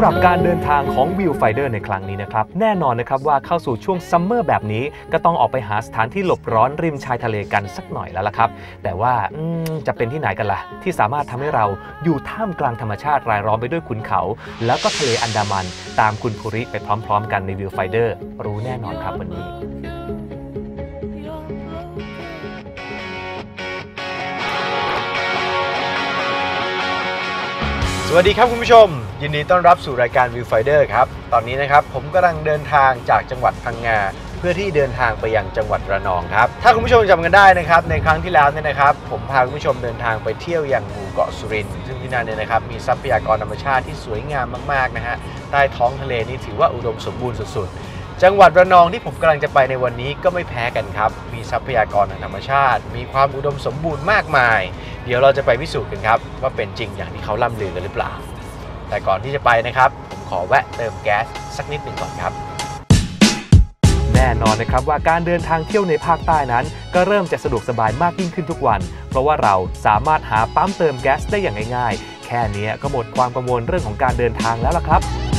ำหรับการเดินทางของวิวไฟเดอร์ในครั้งนี้นะครับ แน่นอนนะครับว่าเข้าสู่ช่วงซัมเมอร์แบบนี้ ก็ต้องออกไปหาสถานที่หลบร้อนริมชายทะเลกันสักหน่อยแล้วล่ะครับ แต่ว่าจะเป็นที่ไหนกันล่ะ ที่สามารถทำให้เราอยู่ท่ามกลางธรรมชาติรายล้อมไปด้วยขุนเขา แล้วก็ทะเลอันดามัน ตามคุณภูริไปพร้อม ๆ กันในวิวไฟเดอร์รู้แน่นอนครับวันนี้ สวัสดีครับคุณผู้ชม ยินดีต้อนรับสู่รายการวิวไฟเดอร์ครับ ตอนนี้นะครับผมกำลังเดินทางจากจังหวัดพังงา เพื่อที่เดินทางไปยังจังหวัดระนองครับ ถ้าคุณผู้ชมจำกันได้นะครับในครั้งที่แล้วเนี่ยนะครับ ผมพาคุณผู้ชมเดินทางไปเที่ยวอย่างหมู่เกาะสุรินทร์ซึ่งที่นั่นเนี่ยนะครับมีทรัพยากรธรรมชาติที่สวยงามมากๆนะฮะใต้ท้องทะเลนี่ถือว่าอุดมสมบูรณ์สุดๆ จังหวัดระนองที่ผมกำลังจะไปในวันนี้ก็ไม่แพ้กันครับ มีทรัพยากรทางธรรมชาติ มีความอุดมสมบูรณ์มากมาย เดี๋ยวเราจะไปพิสูจน์กันครับ ว่าเป็นจริงอย่างที่เขาล่ำลือกันหรือเปล่า แต่ก่อนที่จะไปนะครับ ผมขอแวะเติมแก๊สสักนิดหนึ่งก่อนครับ แน่นอนนะครับว่าการเดินทางเที่ยวในภาคใต้นั้น ก็เริ่มจะสะดวกสบายมากยิ่งขึ้นทุกวัน เพราะว่าเราสามารถหาปั๊มเติมแก๊สได้อย่างง่ายๆ แค่นี้ก็หมดความกังวลเรื่องของการเดินทางแล้วล่ะครับ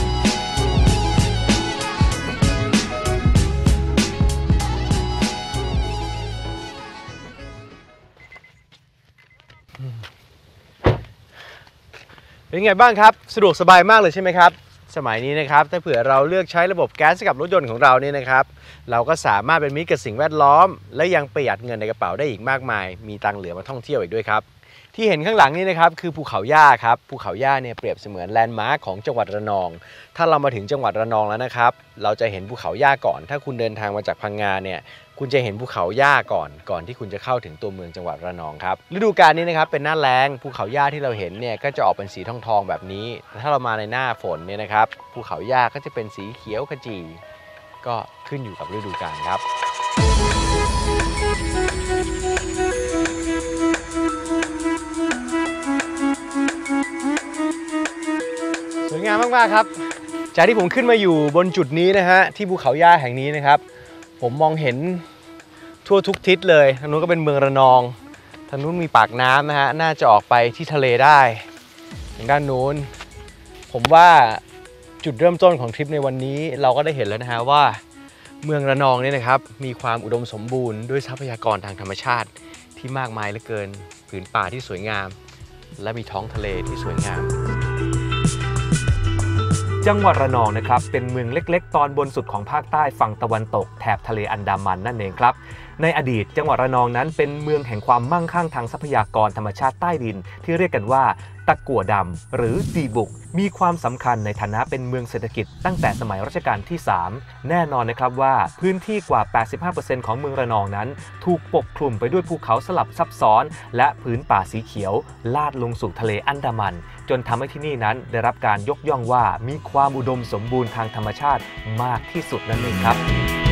เป็นไงบ้างครับ สะดวกสบายมากเลยใช่ไหมครับ สมัยนี้นะครับ ถ้าเผื่อเราเลือกใช้ระบบแก๊สกับรถยนต์ของเราเนี่ยนะครับ เราก็สามารถเป็นมิตรกับสิ่งแวดล้อม และยังประหยัดเงินในกระเป๋าได้อีกมากมาย มีตังเหลือมาท่องเที่ยวอีกด้วยครับที่เห็นข้างหลังนี่นะครับคือภูเขาย่าครับภูเขาย่าเนี่ยเปรียบเสมือนแลนด์มาร์คของจังหวัดระนอง ถ้าเรามาถึงจังหวัดระนองแล้วนะครับ เราจะเห็นภูเขาย่าก่อน ถ้าคุณเดินทางมาจากพังงาเนี่ย คุณจะเห็นภูเขาย่าก่อน ก่อนที่คุณจะเข้าถึงตัวเมืองจังหวัดระนองครับฤดูกาลนี้นะครับเป็นหน้าแล้งภูเขาย่าที่เราเห็นเนี่ยก็จะออกเป็นสีทองทองๆแบบนี้แต่ถ้าเรามาในหน้าฝนเนี่ยนะครับภูเขาย่าก็จะเป็นสีเขียวขจีก็ขึ้นอยู่กับฤดูกาลครับ สวยงามมากๆครับ จากที่ผมขึ้นมาอยู่บนจุดนี้นะฮะที่ภูเขาย่าแห่งนี้นะครับ ผมมองเห็นทั่วทุกทิศเลยทางนู้นก็เป็นเมืองระนองทางนู้นมีปากน้ำนะฮะน่าจะออกไปที่ทะเลได้ทางด้านนู้น ผมว่าจุดเริ่มต้นของทริปในวันนี้เราก็ได้เห็นแล้วนะฮะว่า เมืองระนองเนี่ยนะครับ มีความอุดมสมบูรณ์ด้วยทรัพยากรทางธรรมชาติที่มากมายเหลือเกิน ผืนป่าที่สวยงาม และมีท้องทะเลที่สวยงาม จังหวัดระนองนะครับเป็นเมืองเล็ก ๆ ตอนบนสุดของภาคใต้ฝั่งตะวันตกแถบทะเลอันดามันนั่นเองครับ ในอดีตจังหวัดระนองนั้นเป็นเมืองแห่งความมั่งคั่งทางทรัพยากรธรรมชาติใต้ดิน ที่เรียกกันว่าตะกั่วดำหรือดีบุก มีความสำคัญในฐานะเป็นเมืองเศรษฐกิจตั้งแต่สมัยรัชกาลที่ 3 แน่นอนนะครับว่าพื้นที่กว่า 85%ของเมืองระนองนั้น ถูกปกคลุมไปด้วยภูเขาสลับซับซ้อน และพื้นป่าสีเขียว ลาดลงสู่ทะเลอันดามัน จนทำให้ที่นี่นั้นได้รับการยกย่องว่ามีความอุดมสมบูรณ์ทางธรรมชาติมากที่สุดนั่นเองครับ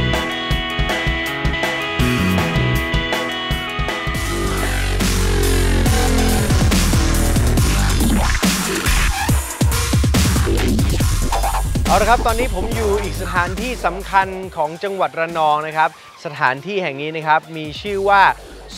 เอาละครับตอนนี้ผมอยู่อีกสถานที่สำคัญของจังหวัดระนองนะครับ สถานที่แห่งนี้นะครับมีชื่อว่า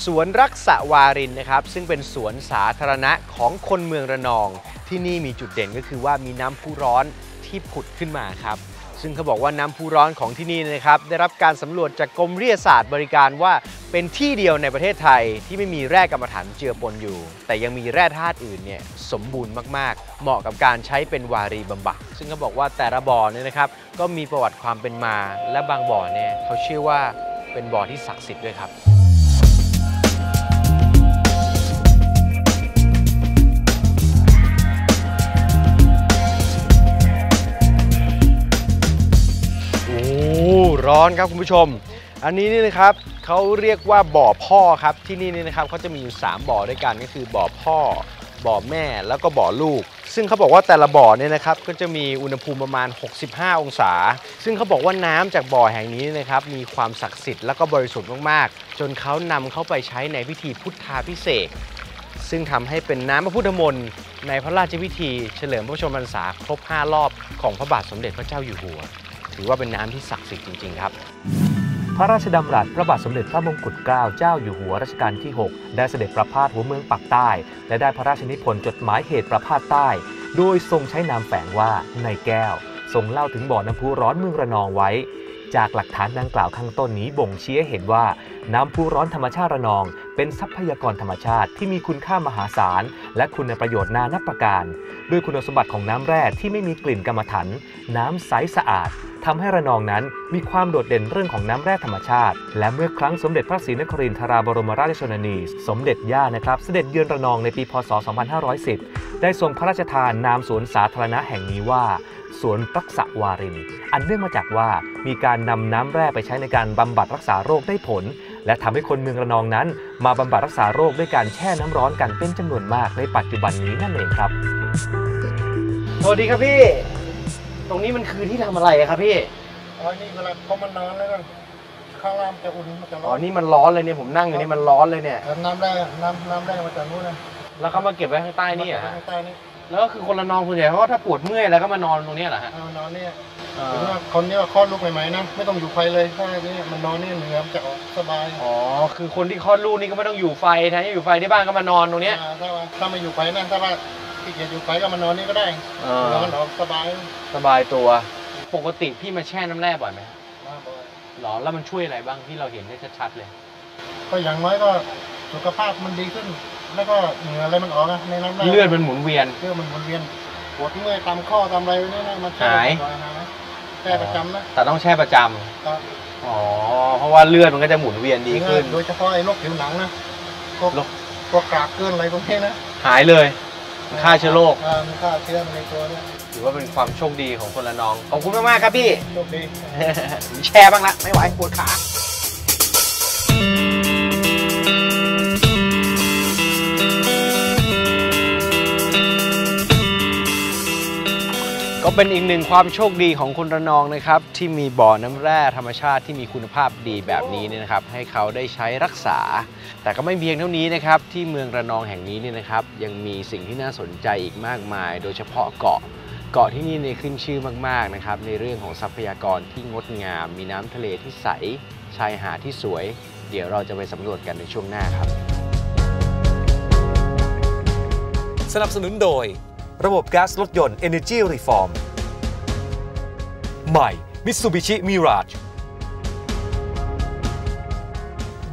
สวนรักษาวารินนะครับ ซึ่งเป็นสวนสาธารณะของคนเมืองระนอง ที่นี่มีจุดเด่นก็คือว่ามีน้ำพุร้อนที่ผุดขึ้นมาครับ ซึ่งเขาบอกว่าน้ำพุร้อนของที่นี่นะครับ ได้รับการสำรวจจากกรมวิทยาศาสตร์บริการว่าเป็นที่เดียวในประเทศไทยที่ไม่มีแร่กรรมฐานเจือปนอยู่ แต่ยังมีแร่ธาตุอื่นเนี่ยสมบูรณ์มากๆ เหมาะกับการใช้เป็นวารีบำบัด ซึ่งเขาบอกว่าแต่ละบ่อเนี่ยนะครับก็มีประวัติความเป็นมา และบางบ่อเนี่ยเขาเชื่อว่าเป็นบ่อที่ศักดิ์สิทธิ์ด้วยครับ ร้อนครับคุณผู้ชม อันนี้นี่นะครับเขาเรียกว่าบ่อพ่อครับที่นี่นี่นะครับเขาจะมีอยู่ 3 บ่อด้วยกันก็คือบ่อพ่อ บ่อแม่แล้วก็บ่อลูก ซึ่งเขาบอกว่าแต่ละบ่อเนี่ยนะครับก็จะมีอุณหภูมิประมาณ 65 องศา ซึ่งเขาบอกว่าน้ำจากบ่อแห่งนี้นะครับมีความศักดิ์สิทธิ์แล้วก็บริสุทธิ์มากๆ จนเขานำเข้าไปใช้ในพิธีพุทธาพิเศษซึ่งทำให้เป็นน้ำพระพุทธมนต์ในพระราชพิธี เฉลิมพระชนมพรรษาครบ 5 รอบของพระบาทสมเด็จพระเจ้าอยู่หัว ถือว่าเป็นน้ำที่ศักดิ์สิทธิ์จริง ๆ ครับพระราชดำรัสพระบาทสมเด็จพระมงกุฎเกล้าเจ้าอยู่หัวรัชกาลที่ 6 ได้เสด็จประพาสหัวเมืองปักใต้ และได้พระราชนิพนธ์จดหมายเหตุประพาสใต้ โดยทรงใช้นามแฝงว่าในแก้ว ทรงเล่าถึงบ่อน้ำพุร้อนเมืองระนองไว้ จากหลักฐานดังกล่าวข้างต้นนี้บ่งชี้ให้เห็นว่าน้ำพุร้อนธรรมชาติระนอง เป็นทรัพยากรธรรมชาติที่มีคุณค่ามหาศาล และคุณประโยชน์นานับประการ ด้วยคุณสมบัติของน้ำแร่ที่ไม่มีกลิ่นกรรมฐานน้ำใสสะอาดทำให้ระนองนั้นมีความโดดเด่นเรื่องของน้ำแร่ธรรมชาติ และเมื่อครั้งสมเด็จพระศรีนครินทราบรมราชชนนี สมเด็จย่านะครับ เสด็จเยือนระนองในปีพศ 2510 ได้ทรงพระราชทานนามสวนสาธารณะแห่งนี้ว่าสวนรักษาวาริน อันเนื่องมาจากว่ามีการนำน้ำแร่ไปใช้ในการบำบัดรักษาโรคได้ผล และทำให้คนเมืองระนองนั้น มาบำบัดรักษาโรคด้วยการแช่น้ำร้อนกันเป็นจำนวนมากในปัจจุบันนี้นั่นเองครับสวัสดีครับพี่ ตรงนี้มันคือที่ทำอะไรอะครับพี่อ๋อนี่เวลาเขามันนอนแล้วก็ข้างล่างมันจะอุ่นมันจะร้อ๋ออนนี่มันร้อนเลยเนี่ยผมนั่งอยู่นี่มันร้อนเลยเนี่ยแล้วน้ำแร่น้ำน้ำแร่มาจากนู้นนะแล้วเขามาเก็บไว้ข้างใต้นี่เหรอมาฮะจากข้างใต้นี่ แล้วก็คือคนละนองส่วนใหญ่เขาก็ถ้าปวดเมื่อยแล้วก็มานอนตรงเนี้ยเหรอฮะ เอานอนเนี่ยเอถึงอว่าคนเนี้ว่าคลอดลูกใหม่ๆนะไม่ต้องอยู่ไฟเลยถ้านี่มันนอนนี่เหนือมันจะออกสบายอ๋อ คือคนที่คลอดลูกนี่ก็ไม่ต้องอยู่ไฟแทนที่อยู่ไฟที่บ้านก็มานอนตรงเนี้ย อ่าถ้าว่าถ้าไม่อยู่ไฟนะถ้าว่าที่เกียจอยู่ไฟก็มานอนนี่ก็ได้เออนอนออกสบายสบายตัว ปกติพี่มาแช่น้ำแร่บ่อยไหมมาบ่อยหรอ แล้วมันช่วยอะไรบ้างที่เราเห็นได้ชัดๆเลย ก็อย่างน้อยก็สุขภาพมันดีขึ้น แล้วก็เหงื่ออะไรมันออกนะในน้ำแร่เลือดมันหมุนเวียน เลือดมันวนเวียนปวดเมื่อยตามข้อตามอะไรเนี่ยนะมันแช่หายบ่อยๆนะแช่ประจำนะแต่ต้องแช่ประจำก็อ๋อเพราะว่าเลือดมันก็จะหมุนเวียนดีขึ้น โดยเฉพาะไอ้โรคผิวหนังนะพวกโรคพวกกรากเกินอะไรพวกนี้นะหายเลยมันฆ่าเชื้อโรคอ่ามันฆ่าเชื้อในตัวเนี่ยถือว่าเป็นความโชคดีของคนละนองขอบคุณมากๆครับพี่โชคดีแช่บ้างละไม่ไหวปวดขา ก็เป็นอีกหนึ่งความโชคดีของคนระนองนะครับ ที่มีบ่อน้ำแร่ธรรมชาติที่มีคุณภาพดีแบบนี้เนี่ยนะครับ ให้เขาได้ใช้รักษา แต่ก็ไม่เพียงเท่านี้นะครับ ที่เมืองระนองแห่งนี้เนี่ยนะครับ ยังมีสิ่งที่น่าสนใจอีกมากมาย โดยเฉพาะเกาะเกาะที่นี่เนี่ยขึ้นชื่อมากๆนะครับ ในเรื่องของทรัพยากรที่งดงาม มีน้ำทะเลที่ใสชายหาดที่สวย เดี๋ยวเราจะไปสำรวจกันในช่วงหน้าครับ สนับสนุนโดย ระบบก๊าซรถยนต์ Energy Reform ใหม่ Mitsubishi Mirage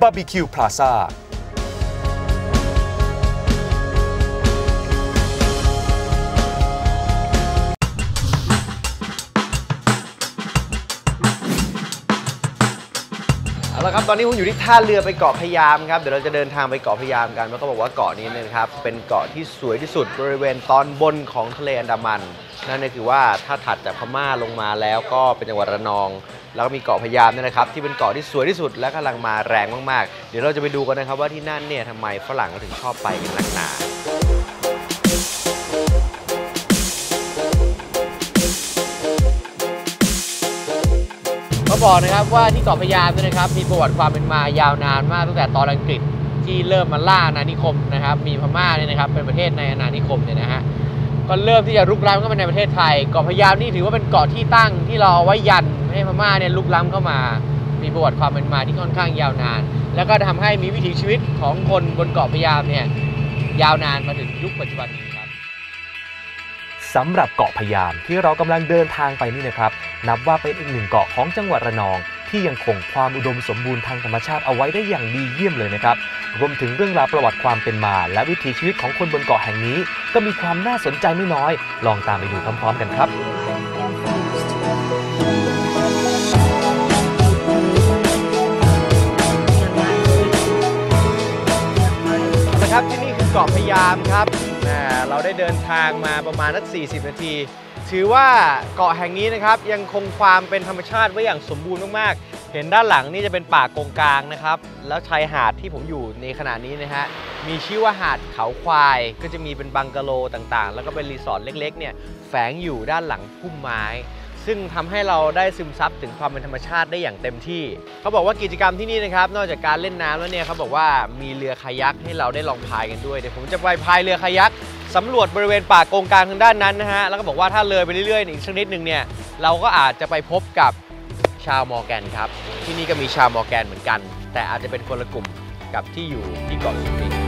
Barbecue Plaza ตอนนี้ผมอยู่ที่ท่าเรือไปเกาะพะยามครับเดี๋ยวเราจะเดินทางไปเกาะพะยามกันเพราะเขาบอกว่าเกาะนี้เนี่ยนะครับเป็นเกาะที่สวยที่สุดบริเวณตอนบนของทะเลอันดามัน นั่นก็คือว่าถ้าถัดจากพม่าลงมาแล้วก็เป็นจังหวัดระนอง แล้วก็มีเกาะพะยามเนี่ยนะครับที่เป็นเกาะที่สวยที่สุดและกำลังมาแรงมากๆ เดี๋ยวเราจะไปดูกันนะครับว่าที่นั่นเนี่ยทำไมฝรั่งเขาถึงชอบไปกันนักหนา เขาบอกนะครับว่าที่เกาะพยามเนี่ยนะครับมีประวัติความเป็นมายาวนานมากตั้งแต่ตอนอังกฤษที่เริ่มมาล่าอาณานิคมนะครับ มีพม่าเนี่ยนะครับเป็นประเทศในอาณานิคมเนี่ยนะฮะก็เริ่มที่จะลุกล้ำเข้ามาในประเทศไทยเกาะพยามนี่ถือว่าเป็นเกาะที่ตั้งที่เราเอาไว้ยันให้พม่าเนี่ยลุกล้ำเข้ามา มีประวัติความเป็นมาที่ค่อนข้างยาวนาน แล้วก็ทำให้มีวิถีชีวิตของคนบนเกาะพยามเนี่ยยาวนานมาถึงยุคปัจจุบันนี้ สำหรับเกาะพยามที่เรากำลังเดินทางไปนี่นะครับ นับว่าเป็นอีกหนึ่งเกาะของจังหวัดระนอง ที่ยังคงความอุดมสมบูรณ์ทางธรรมชาติเอาไว้ได้อย่างดีเยี่ยมเลยนะครับ รวมถึงเรื่องราวประวัติความเป็นมา และวิถีชีวิตของคนบนเกาะแห่งนี้ ก็มีความน่าสนใจไม่น้อย ลองตามไปดูพร้อมๆกันครับนะครับที่นี่คือเกาะพยามครับ เราได้เดินทางมาประมาณนัก 40 นาที ถือว่าเกาะแห่งนี้นะครับยังคงความเป็นธรรมชาติไว้อย่างสมบูรณ์มากๆ เห็นด้านหลังนี่จะเป็นป่ากงกลางนะครับ แล้วชายหาดที่ผมอยู่ในขณะนี้นะฮะ มีชื่อว่าหาดเขาควาย ก็จะมีเป็นบังกะโลต่างๆ แล้วก็เป็นรีสอร์ทเล็กๆ เนี่ยแฝงอยู่ด้านหลังพุ่มไม้ซึ่งทำให้เราได้ซึมซับถึงความเป็นธรรมชาติได้อย่างเต็มที่ เขาบอกว่ากิจกรรมที่นี่นะครับ นอกจากการเล่นน้ำแล้วเนี่ยเขาบอกว่ามีเรือคายักให้เราได้ลองพายกันด้วย เดี๋ยวผมจะไปพายเรือคายัก สำรวจบริเวณป่าโกงกลางทางด้านนั้นนะฮะ แล้วก็บอกว่าถ้าเลยไปเรื่อยๆอีกสักนิดหนึ่งเนี่ย เราก็อาจจะไปพบกับชาวมอร์แกนครับ ที่นี่ก็มีชาวมอร์แกนเหมือนกัน แต่อาจจะเป็นคนละกลุ่มกับที่อยู่ที่เกาะสุรินทร์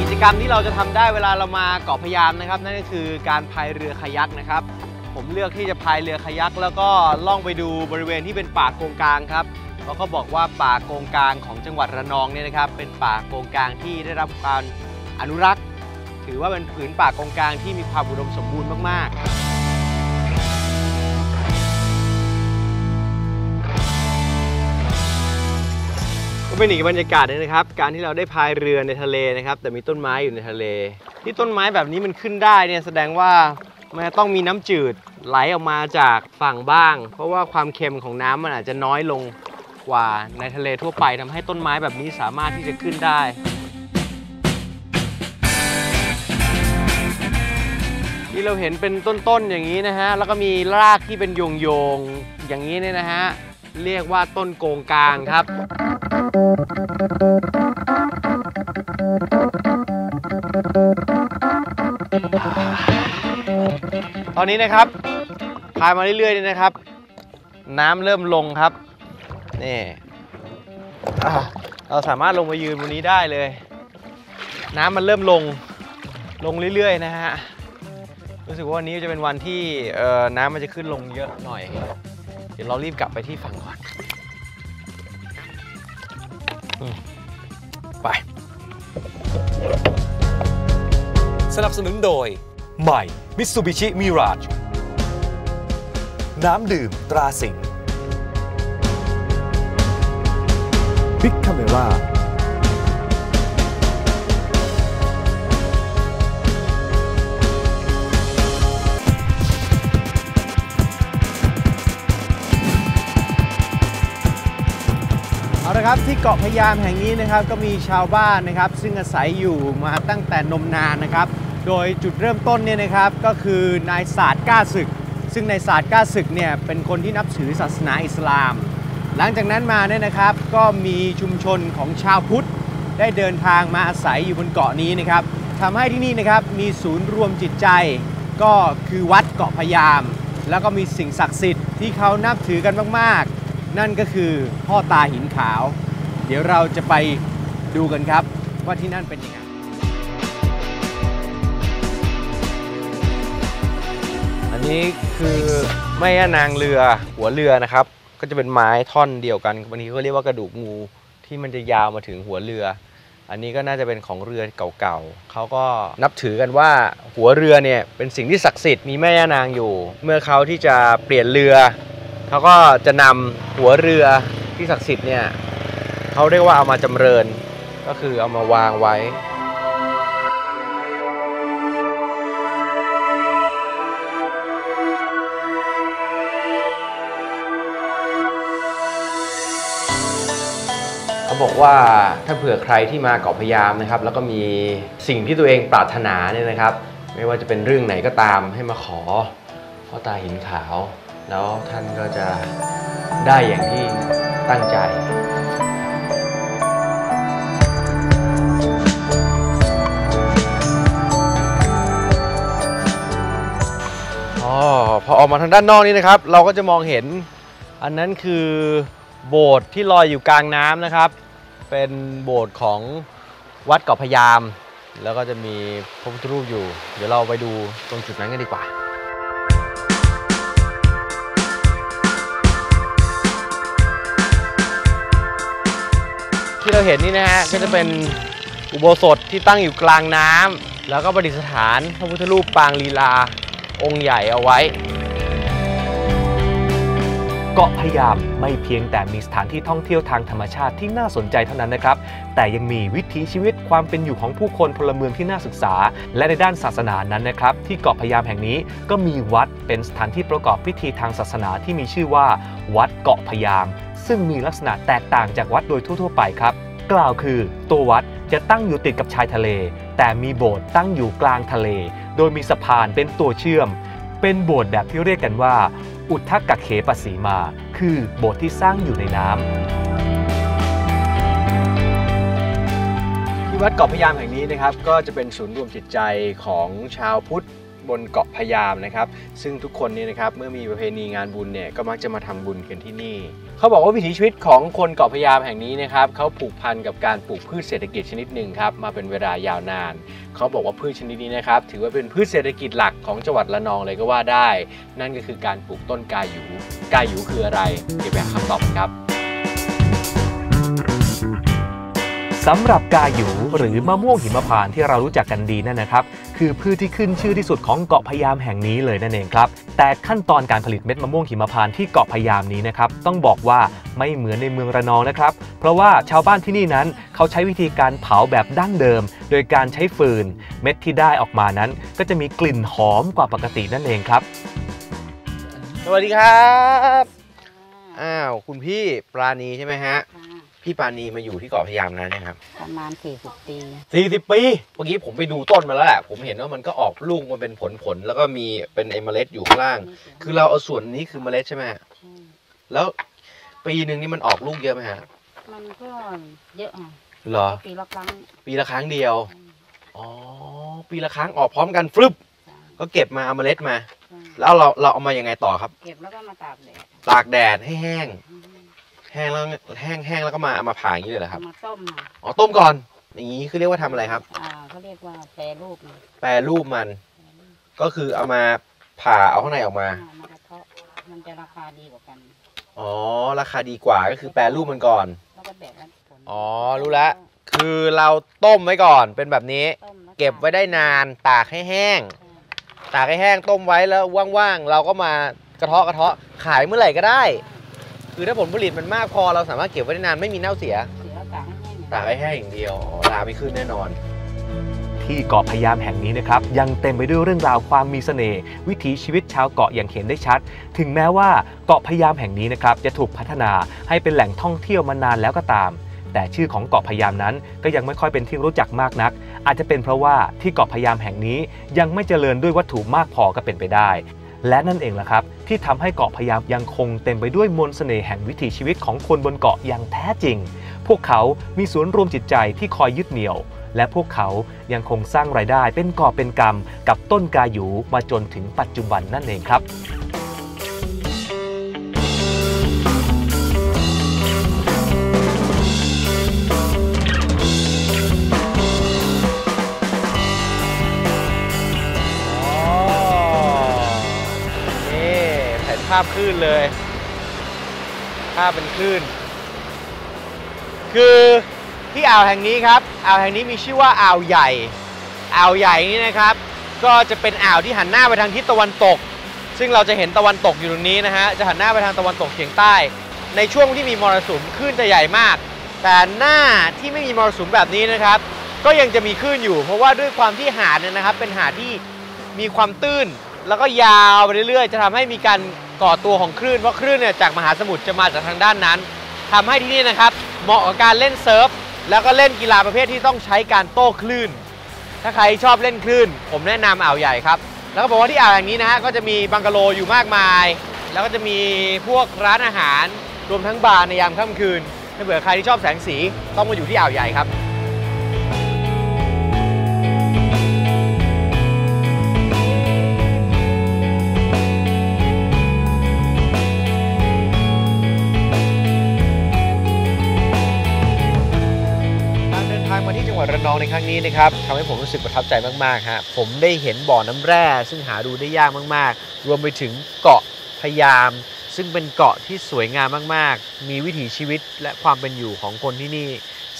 กิจกรรมที่เราจะทำได้เวลาเรามาเกาะพยามนะครับ นั่นก็คือการพายเรือคายักนะครับ ผมเลือกที่จะพายเรือคายัก แล้วก็ล่องไปดูบริเวณที่เป็นป่าโกงกลางครับเพราะเขาบอกว่าป่าโกงกลางของจังหวัดระนองเนี่ยนะครับ เป็นป่าโกงกลางที่ได้รับการอนุรักษ์ ถือว่าเป็นผืนป่าโกงกลางที่มีความอุดมสมบูรณ์มากๆก็เป็นอีกบรรยากาศนึงนะครับ การที่เราได้พายเรือในทะเลนะครับ แต่มีต้นไม้อยู่ในทะเล ที่ต้นไม้แบบนี้มันขึ้นได้เนี่ยแสดงว่า มันจะต้องมีน้ำจืดไหลออกมาจากฝั่งบ้าง เพราะว่าความเค็มของน้ำมันอาจจะน้อยลงกว่าในทะเลทั่วไปทำให้ต้นไม้แบบนี้สามารถที่จะขึ้นได้ ที่เราเห็นเป็นต้นๆอย่างนี้นะฮะ แล้วก็มีรากที่เป็นโยงๆอย่างนี้เนี่ยนะฮะ เรียกว่าต้นโกงกลางครับ ตอนนี้นะครับพายมาเรื่อยๆนี่นะครับ น้ำเริ่มลงครับนี่เราสามารถลงมายืนบนนี้ได้เลย น้ำมันเริ่มลงลงเรื่อยๆนะฮะรู้สึกว่าวันนี้จะเป็นวันที่เอ่อน้ำมันจะขึ้นลงเยอะหน่อย เดี๋ยวเรารีบกลับไปที่ฝั่งก่อนไป สนับสนุนโดย ใหม่ Mitsubishi Mirage น้ำดื่มตราสิงห์ Big Camera เอาละครับที่เกาะพะยามแห่งนี้นะครับก็มีชาวบ้านนะครับ ซึ่งอาศัยอยู่มาตั้งแต่นมนานนะครับ โดยจุดเริ่มต้นเนี่ยนะครับก็คือนายศาสตร์กล้าศึก ซึ่งนายศาสตร์กล้าศึกเนี่ยเป็นคนที่นับถือศาสนาอิสลาม หลังจากนั้นมาเนี่ยนะครับก็มีชุมชนของชาวพุทธ ได้เดินทางมาอาศัยอยู่บนเกาะนี้นะครับทำให้ที่นี่นะครับมีศูนย์รวมจิตใจ ก็คือวัดเกาะพยาม แล้วก็มีสิ่งศักดิ์สิทธิ์ที่เขานับถือกันมากๆ นั่นก็คือพ่อตาหินขาว เดี๋ยวเราจะไปดูกันครับว่าที่นั่นเป็นยังไง นี้คือแม่ย่านางเรือหัวเรือนะครับ ก็จะเป็นไม้ท่อนเดียวกันบางทีก็เรียกว่ากระดูกงูที่มันจะยาวมาถึงหัวเรือ อันนี้ก็น่าจะเป็นของเรือเก่าๆเขาก็นับถือกันว่าหัวเรือเนี่ยเป็นสิ่งที่ศักดิ์สิทธิ์มีแม่ย่านางอยู่ เมื่อเขาที่จะเปลี่ยนเรือเขาก็จะนำหัวเรือที่ศักดิ์สิทธิ์เนี่ยเขาเรียกว่าเอามาจำเริญ ก็คือเอามาวางไว้ บอกว่าถ้าเผื่อใครที่มาเกาะพยามนะครับ แล้วก็มีสิ่งที่ตัวเองปรารถนาเนี่ยนะครับ ไม่ว่าจะเป็นเรื่องไหนก็ตามให้มาขอพ่อตาหินขาว แล้วท่านก็จะได้อย่างที่ตั้งใจอ๋อพอออกมาทางด้านนอกนี้นะครับ เราก็จะมองเห็นอันนั้นคือโบสถ์ที่ลอยอยู่กลางน้ำนะครับ เป็นโบสถ์ของวัดเกาะพยาม แล้วก็จะมีพระพุทธรูปอยู่ เดี๋ยวเราไปดูตรงจุดนั้นกันดีกว่าที่เราเห็นนี่นะฮะก็จะเป็นอุโบสถที่ตั้งอยู่กลางน้ำแล้วก็ประดิษฐานพระพุทธรูปปางลีลาองค์ใหญ่เอาไว้ เกาะพยามไม่เพียงแต่มีสถานที่ท่องเที่ยวทางธรรมชาติที่น่าสนใจเท่านั้นนะครับ แต่ยังมีวิถีชีวิตความเป็นอยู่ของผู้คนพลเมืองที่น่าศึกษา และในด้านศาสนานั้นนะครับ ที่เกาะพยามแห่งนี้ก็มีวัดเป็นสถานที่ประกอบพิธีทางศาสนาที่มีชื่อว่า วัดเกาะพยาม ซึ่งมีลักษณะแตกต่างจากวัดโดยทั่ว ๆ ไปครับ กล่าวคือตัววัดจะตั้งอยู่ติดกับชายทะเล แต่มีโบสถ์ตั้งอยู่กลางทะเล โดยมีสะพานเป็นตัวเชื่อม เป็นโบสถ์แบบที่เรียกกันว่า อุทธกเขปสีมา คือโบสถ์ที่สร้างอยู่ในน้ำที่วัดเกาะพยามแห่งนี้นะครับ ก็จะเป็นศูนย์รวมจิตใจของชาวพุทธ บนเกาะพยามนะครับ ซึ่งทุกคนเนี่ยนะครับเมื่อมีประเพณีงานบุญเนี่ยก็มักจะมาทำบุญกันที่นี่ เขาบอกว่าวิถีชีวิตของคนเกาะพยามแห่งนี้นะครับเขาผูกพันกับการปลูกพืชเศรษฐกิจชนิดหนึ่งครับมาเป็นเวลายาวนาน เขาบอกว่าพืชชนิดนี้นะครับถือว่าเป็นพืชเศรษฐกิจหลักของจังหวัดระนองเลยก็ว่าได้ นั่นก็คือการปลูกต้นกาหยูกาหยูคืออะไรเดี๋ยวไปหาคำตอบครับ สำหรับกาหยูหรือมะม่วงหิมพานต์ที่เรารู้จักกันดีนั่นนะครับ คือพืชที่ขึ้นชื่อที่สุดของเกาะพะยามแห่งนี้เลยนั่นเองครับ แต่ขั้นตอนการผลิตเม็ดมะม่วงหิมพานต์ที่เกาะพะยามนี้นะครับต้องบอกว่าไม่เหมือนในเมืองระนองนะครับ เพราะว่าชาวบ้านที่นี่นั้นเขาใช้วิธีการเผาแบบดั้งเดิม โดยการใช้ฟืน เม็ดที่ได้ออกมานั้น ก็จะมีกลิ่นหอมกว่าปกตินั่นเองครับ สวัสดีครับอ้าวคุณพี่ปราณีใช่ไหมฮะ พี่ปราณีมาอยู่ที่เกาะพะยามนานนะครับประมาณ40ปี40ปี เมื่อกี้ผมไปดูต้นมาแล้วแหละผมเห็นว่ามันก็ออกลูกมาเป็นผลผลๆแล้วก็มีเป็นไอเมล็ดอยู่ข้างล่าง คือเราเอาส่วนนี้คือเมล็ดใช่ไหมฮะแล้วปีหนึ่งนี่มันออกลูกเยอะไหมฮะมันก็เยอะอะเหรอปีละครั้ง ปีละครั้งเดียวอ๋อปีละครั้งออกพร้อมกันฟลึบก็เก็บมาเอาเมล็ดมา แล้วเราเราเอามายังไงต่อครับ เก็บแล้วก็มาตากแดดตากแดดให้แห้ง แห้งแล้วแห้งแห้งแล้วก็มาเอามาผ่าอย่างนี้เลยเหรอคเอารับมาต้มอะอ๋อต้มก่อน อย่างนี้คือเรียกว่าทำอะไรครับอ่าเขาเรียกว่าแปรรูปนะแปรรูปมัน ก็คือเอามาผ่าเอาข้างในออกมาอ่ามากระเทาะมันจะราคาดีกว่ากันอ๋อราคาดีกว่าก็คือแปรรูปมันก่อนแล้วก็แดดแล้วผลอ๋อรู้แล้วคือเราต้มไว้ก่อนเป็นแบบนี้ต้มแล้วเก็บไว้ได้นานตากให้แห้งใช่ตากให้แห้งต้มไว้แล้วว่างๆเราก็มากระเทาะกระเทาะขายเมื่อไหร่ก็ได้ คือถ้าผลผลิตมันมากพอเราสามารถเก็บไว้ได้นานไม่มีเน่าเสียเสียตากให้แห้งตากให้แห้งอย่างเดียวอ๋อราไม่ขึ้นแน่นอน ที่เกาะพะยามแห่งนี้นะครับ ยังเต็มไปด้วยเรื่องราวความมีเสน่ห์วิถีชีวิตชาวเกาะอย่างเห็นได้ชัด ถึงแม้ว่าเกาะพะยามแห่งนี้นะครับจะถูกพัฒนาให้เป็นแหล่งท่องเที่ยวมานานแล้วก็ตาม แต่ชื่อของเกาะพะยามนั้นก็ยังไม่ค่อยเป็นที่รู้จักมากนัก อาจจะเป็นเพราะว่าที่เกาะพะยามแห่งนี้ยังไม่เจริญด้วยวัตถุมากพอก็เป็นไปได้ และนั่นเองล่ะครับ ที่ทำให้เกาะพะยามยังคงเต็มไปด้วยมนต์เสน่ห์แห่งวิถีชีวิตของคนบนเกาะอย่างแท้จริง พวกเขามีศูนย์รวมจิตใจที่คอยยึดเหนี่ยว และพวกเขายังคงสร้างรายได้เป็นกอบเป็นกรรมกับต้นกาหยูมาจนถึงปัจจุบันนั่นเองครับ ภาพคลื่นเลย ภาพเป็นคลื่น คือที่อ่าวแห่งนี้ครับ อ่าวแห่งนี้มีชื่อว่าอ่าวใหญ่ อ่าวใหญ่นี่นะครับ ก็จะเป็นอ่าวที่หันหน้าไปทางทิศตะวันตก ซึ่งเราจะเห็นตะวันตกอยู่ตรงนี้นะฮะ จะหันหน้าไปทางตะวันตกเฉียงใต้ ในช่วงที่มีมรสุมคลื่นจะใหญ่มาก แต่หน้าที่ไม่มีมรสุมแบบนี้นะครับ ก็ยังจะมีคลื่นอยู่ เพราะว่าด้วยความที่หาดเนี่ยนะครับ เป็นหาดที่มีความตื้น แล้วก็ยาวไปเรื่อยๆ จะทำให้มีการ ก่อตัวของคลื่นเพราะคลื่นเนี่ยจากมหาสมุทรจะมาจากทางด้านนั้นทำให้ที่นี่นะครับเหมาะกับการเล่นเซิร์ฟแล้วก็เล่นกีฬาประเภทที่ต้องใช้การโต้คลื่น ถ้าใครชอบเล่นคลื่น ผมแนะนำอ่าวใหญ่ครับ แล้วก็บอกว่าที่อ่าวแห่งนี้นะฮะก็จะมีบังกะโลอยู่มากมาย แล้วก็จะมีพวกร้านอาหารรวมทั้งบาร์ในยามค่ำคืนถ้าเผื่อใครที่ชอบแสงสีต้องมาอยู่ที่อ่าวใหญ่ครับ ในครั้งนี้นะครับทำให้ผมรู้สึกประทับใจมากๆฮะผมได้เห็นบ่อน้ำแร่ ซึ่งหาดูได้ยากมากๆ รวมไปถึงเกาะพยามซึ่งเป็นเกาะที่สวยงามมากๆ มีวิถีชีวิตและความเป็นอยู่ของคนที่นี่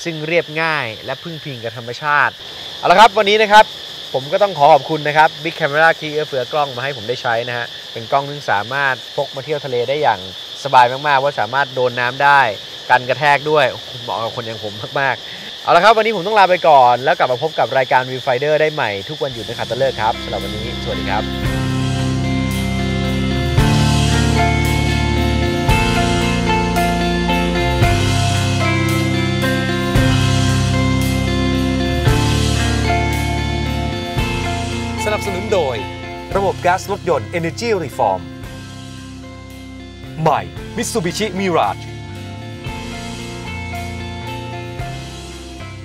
ซึ่งเรียบง่าย และพึ่งพิงกับธรรมชาติเอาละครับวันนี้นะครับผมก็ต้องขอขอบคุณนะครับ Big Camera ที่เอื้อเฟื้อกล้องมาให้ผมได้ใช้นะฮะ เป็นกล้องที่สามารถพกมาเที่ยวทะเลได้อย่างสบายมากๆ ว่าสามารถโดนน้ำได้ กันกระแทกด้วยเหมาะกับคนอย่างผมมากๆ เอาละครับ วันนี้ผมต้องลาไปก่อน แล้วกลับมาพบกับรายการ Viewfinder ได้ใหม่ทุกวันหยุดในขัตฤกษ์ครับสำหรับวันนี้สวัสดีครับสนับสนุนโดย ระบบก๊าซรถยนต์ Energy Reform ใหม่ Mitsubishi Mirage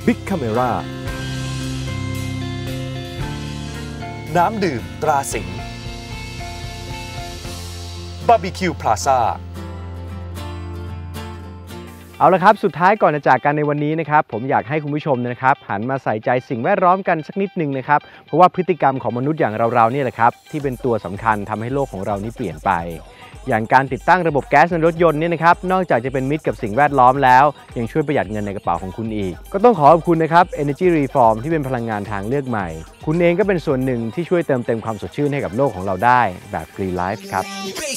Big Camera น้ำดื่มตราสิงบาร์บีคิวพลาซ่าเอาละครับสุดท้ายก่อนจะจากกันในวันนี้นะครับผมอยากให้คุณผู้ชมนะครับหันมาใส่ใจสิ่งแวดล้อมกันสักนิดหนึงนะครับเพราะว่าพฤติกรรมของมนุษย์อย่างเราๆเนี่ยแหละครับที่เป็นตัวสำคัญทำให้โลกของเรานี้เปลี่ยนไป อย่างการติดตั้งระบบแก๊สในรถยนต์เนี่ยนะครับนอกจากจะเป็นมิตรกับสิ่งแวดล้อมแล้ว ยังช่วยประหยัดเงินในกระเป๋าของคุณอีก ก็ต้องขอขอบคุณนะครับ Energy Reform ที่เป็นพลังงานทางเลือกใหม่ คุณเองก็เป็นส่วนหนึ่งที่ช่วยเติมเต็มความสดชื่นให้กับโลกของเราได้แบบ Green Life ครับ